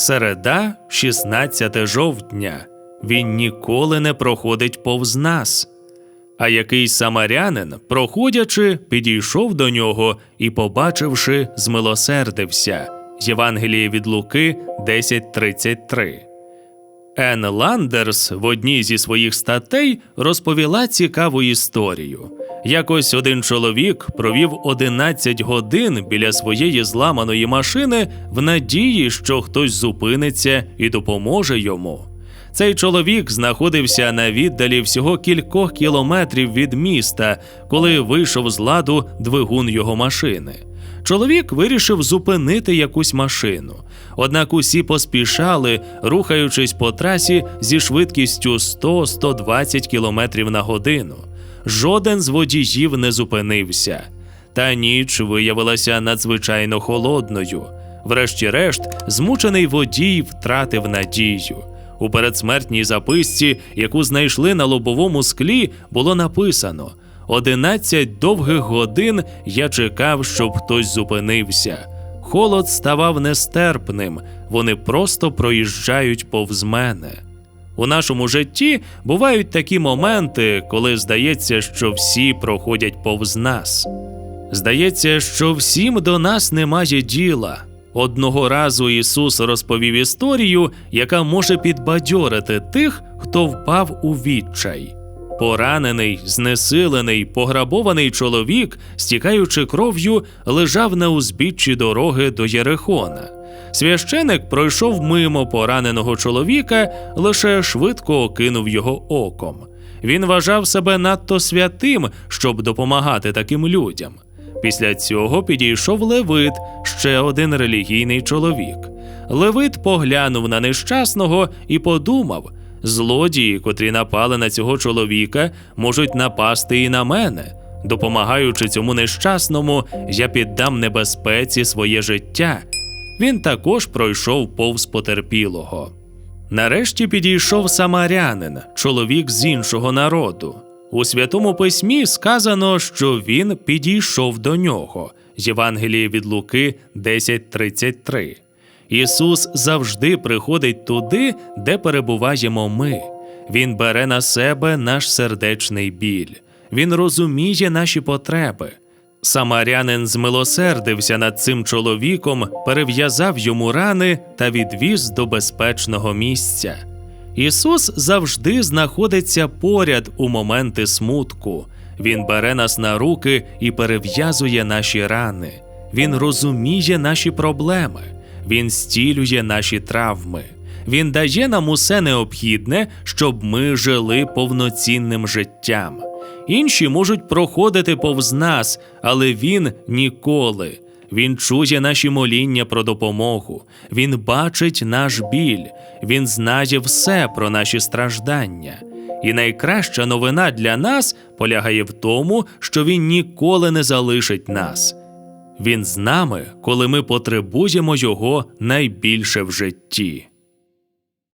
Середа, 16 жовтня. Він ніколи не проходить повз нас. А якийсь самарянин, проходячи, підійшов до нього і, побачивши, змилосердився. Євангеліє від Луки 10.33. Ен Ландерс в одній зі своїх статей розповіла цікаву історію. Якось один чоловік провів 11 годин біля своєї зламаної машини в надії, що хтось зупиниться і допоможе йому. Цей чоловік знаходився на віддалі всього кількох кілометрів від міста, коли вийшов з ладу двигун його машини. Чоловік вирішив зупинити якусь машину. Однак усі поспішали, рухаючись по трасі зі швидкістю 100-120 км на годину. Жоден з водіїв не зупинився. Та ніч виявилася надзвичайно холодною. Врешті-решт, змучений водій втратив надію. У передсмертній записці, яку знайшли на лобовому склі, було написано: «11 довгих годин я чекав, щоб хтось зупинився. Холод ставав нестерпним, вони просто проїжджають повз мене. У нашому житті бувають такі моменти, коли здається, що всі проходять повз нас. Здається, що всім до нас немає діла. Одного разу Ісус розповів історію, яка може підбадьорити тих, хто впав у відчай. Поранений, знесилений, пограбований чоловік, стікаючи кров'ю, лежав на узбіччі дороги до Єрихона. Священик пройшов мимо пораненого чоловіка, лише швидко окинув його оком. Він вважав себе надто святим, щоб допомагати таким людям. Після цього підійшов Левит, ще один релігійний чоловік. Левит поглянув на нещасного і подумав: злодії, котрі напали на цього чоловіка, можуть напасти і на мене. Допомагаючи цьому нещасному, я піддам небезпеці своє життя. Він також пройшов повз потерпілого. Нарешті підійшов самарянин, чоловік з іншого народу. У святому письмі сказано, що він підійшов до нього. Євангеліє від Луки 10.33. Ісус завжди приходить туди, де перебуваємо ми. Він бере на себе наш сердечний біль. Він розуміє наші потреби. Самарянин змилосердився над цим чоловіком, перев'язав йому рани та відвіз до безпечного місця. Ісус завжди знаходиться поряд у моменти смутку. Він бере нас на руки і перев'язує наші рани. Він розуміє наші проблеми, Він стілює наші травми. Він дає нам усе необхідне, щоб ми жили повноцінним життям. Інші можуть проходити повз нас, але він ніколи. Він чує наші моління про допомогу, він бачить наш біль, він знає все про наші страждання. І найкраща новина для нас полягає в тому, що він ніколи не залишить нас. Він з нами, коли ми потребуємо його найбільше в житті.